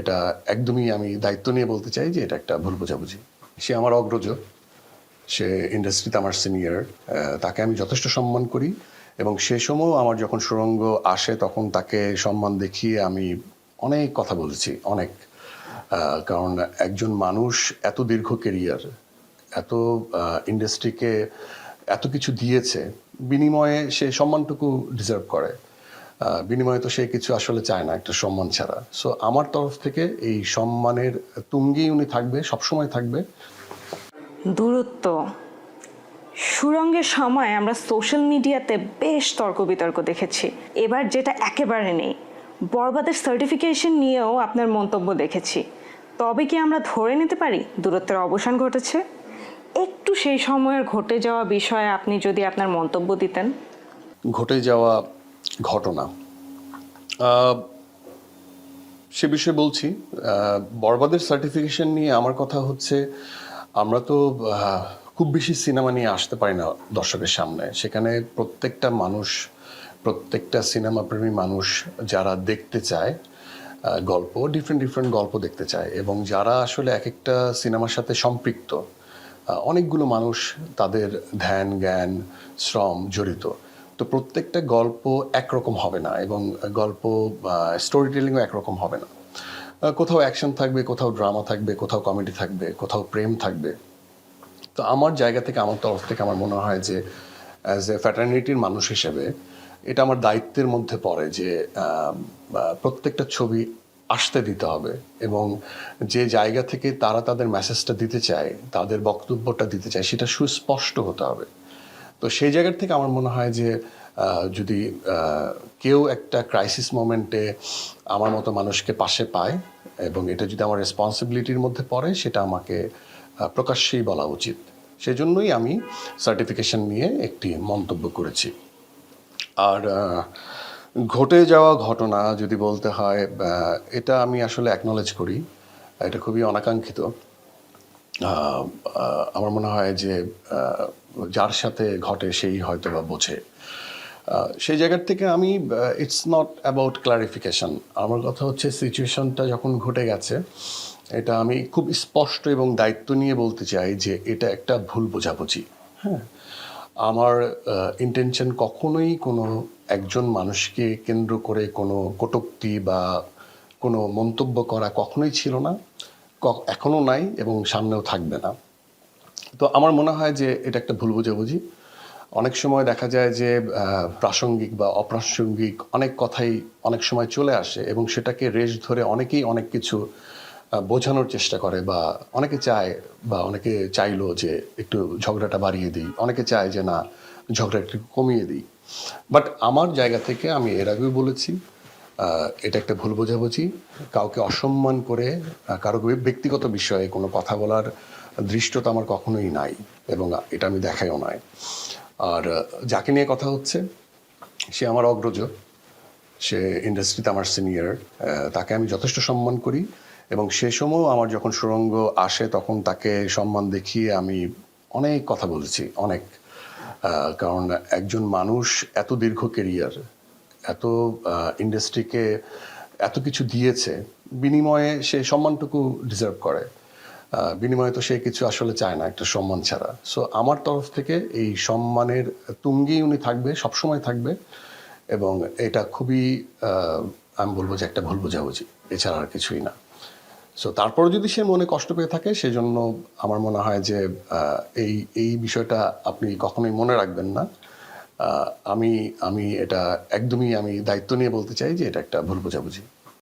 এটা একদমই আমি দায়িত্ব নিয়ে বলতে চাই যে এটা একটা ভুল বোঝাবুঝি। সে আমার অগ্রজ, সে ইন্ডাস্ট্রিতে আমার সিনিয়র তাকে আমি যথেষ্ট সম্মান করি এবং সে সময়ও আমার যখন সুরঙ্গ আসে তখন তাকে সম্মান দেখিয়ে আমি অনেক কথা বলেছি, অনেক। কারণ একজন মানুষ এত দীর্ঘ কেরিয়ার এত ইন্ডাস্ট্রিকে এত কিছু দিয়েছে, বিনিময়ে সে সম্মানটুকু ডিজার্ভ করে। বিনিময়ে তো সে কিছু আসলে চায় না একটা সম্মান ছাড়া। সো আমার তরফ থেকে এই সম্মানের তুঙ্গেই উনি থাকবে সবসময় থাকবে। দূরত্ব সুরঙ্গের সময় আমরা সোশ্যাল মিডিয়াতে বেশ তর্ক বিতর্ক দেখেছি। এবার যেটা একেবারে নেই বরবাদের সার্টিফিকেশন নিয়েও আপনার মন্তব্য দেখেছি। তবে কি আমরা ধরে নিতে পারি দূরত্বের অবসান ঘটেছে? একটু সেই সময়ের ঘটে যাওয়া বিষয়ে আপনি যদি আপনার মন্তব্য দিতেন। ঘটে যাওয়া ঘটনা। সে বিষয়ে বলছি বরবাদের সার্টিফিকেশন নিয়ে আমার কথা হচ্ছে, আমরা তো খুব বেশি সিনেমা নিয়ে আসতে পারি না দর্শকের সামনে। সেখানে প্রত্যেকটা মানুষ, প্রত্যেকটা সিনেমা প্রেমী মানুষ যারা দেখতে চায় গল্প ডিফারেন্ট ডিফারেন্ট গল্প দেখতে চায় এবং যারা আসলে এক একটা সিনেমার সাথে সম্পৃক্ত অনেকগুলো মানুষ তাদের ধ্যান, জ্ঞান, শ্রম জড়িত। তো প্রত্যেকটা গল্প একরকম হবে না এবং গল্প স্টোরি টেলিংও একরকম হবে না। কোথাও অ্যাকশন থাকবে, কোথাও ড্রামা থাকবে, কোথাও কমেডি থাকবে, কোথাও প্রেম থাকবে। তো আমার জায়গা থেকে, আমার তরফ থেকে আমার মনে হয় যে অ্যাজ এ ফ্যাটার্নিটির মানুষ হিসেবে এটা আমার দায়িত্বের মধ্যে পড়ে যে প্রত্যেকটা ছবি আসতে দিতে হবে এবং যে জায়গা থেকে তারা তাদের মেসেজটা দিতে চায়, তাদের বক্তব্যটা দিতে চায়, সেটা সুস্পষ্ট হতে হবে। তো সেই জায়গার থেকে আমার মনে হয় যে যদি কেউ একটা ক্রাইসিস মোমেন্টে আমার মতো মানুষকে পাশে পায় এবং এটা যদি আমার রেসপন্সিবিলিটির মধ্যে পড়ে, সেটা আমাকে প্রকাশ্যেই বলা উচিত। সেজন্যই আমি সার্টিফিকেশন নিয়ে একটি মন্তব্য করেছি। আর ঘটে যাওয়া ঘটনা যদি বলতে হয় এটা আমি আসলে অ্যাকনোলেজ করি। এটা খুবই অনাকাঙ্ক্ষিত। আমার মনে হয় যে যার সাথে ঘটে সেই হয়তো বা বোঝে। সেই জায়গার থেকে আমি ইটস নট অ্যাবাউট ক্লারিফিকেশন আমার কথা হচ্ছে সিচুয়েশনটা যখন ঘটে গেছে, এটা আমি খুব স্পষ্ট এবং দায়িত্ব নিয়ে বলতে চাই যে, এটা একটা ভুল বোঝাবুঝি। হ্যাঁ? আমার ইন্টেনশন কখনোই কোনো একজন মানুষকে কেন্দ্র করে কোনো কটূক্তি বা কোনো মন্তব্য করা কখনোই ছিল না। ক- এখনও নাই এবং সামনেও থাকবে না। তো আমার মনে হয় যে এটা একটা ভুল বোঝাবুঝি। অনেক সময় দেখা যায় যে প্রাসঙ্গিক বা অপ্রাসঙ্গিক অনেক কথাই অনেক সময় চলে আসে এবং সেটাকে রেশ ধরে অনেকেই অনেক কিছু বোঝানোর চেষ্টা করে বা অনেকে চায় বা অনেকে চাইলো যে একটু ঝগড়াটা বাড়িয়ে দিই। অনেকে চায় যে না ঝগড়া একটু কমিয়ে দিই। বাট আমার জায়গা থেকে আমি এর আগেও বলেছি এটা একটা ভুল বোঝাবুঝি। কাউকে অসম্মান করে কারও ব্যক্তিগত বিষয়ে কোনো কথা বলার দৃষ্টতা আমার কখনোই নাই এবং এটা আমি দেখাইও নাই। আর যাকে নিয়ে কথা হচ্ছে, সে আমার অগ্রজ। সে ইন্ডাস্ট্রিতে আমার সিনিয়র। তাকে আমি যথেষ্ট সম্মান করি এবং সে সময়ও আমার যখন সুরঙ্গ আসে, তখন তাকে সম্মান দেখিয়ে আমি অনেক কথা বলেছি, অনেক। কারণ একজন মানুষ এত দীর্ঘ কেরিয়ার এত ইন্ডাস্ট্রিকে এত কিছু দিয়েছে, বিনিময়ে সে সম্মানটুকু ডিজার্ভ করে। বিনিময়ে তো সে কিছু আসলে চায় না, একটা সম্মান ছাড়া। সো আমার তরফ থেকে এই সম্মানের তুঙ্গেই উনি থাকবে, সবসময় থাকবে এবং এটা খুবই আমি বলব যে একটা ভুল বোঝাবুঝি, এছাড়া আর কিছুই না। সো তারপরে যদি সে মনে কষ্ট পেয়ে থাকে, সেজন্য আমার মনে হয় যে এই এই বিষয়টা আপনি কখনোই মনে রাখবেন না। আমি আমি এটা একদমই আমি দায়িত্ব নিয়ে বলতে চাই যে এটা একটা ভুল বোঝাবুঝি।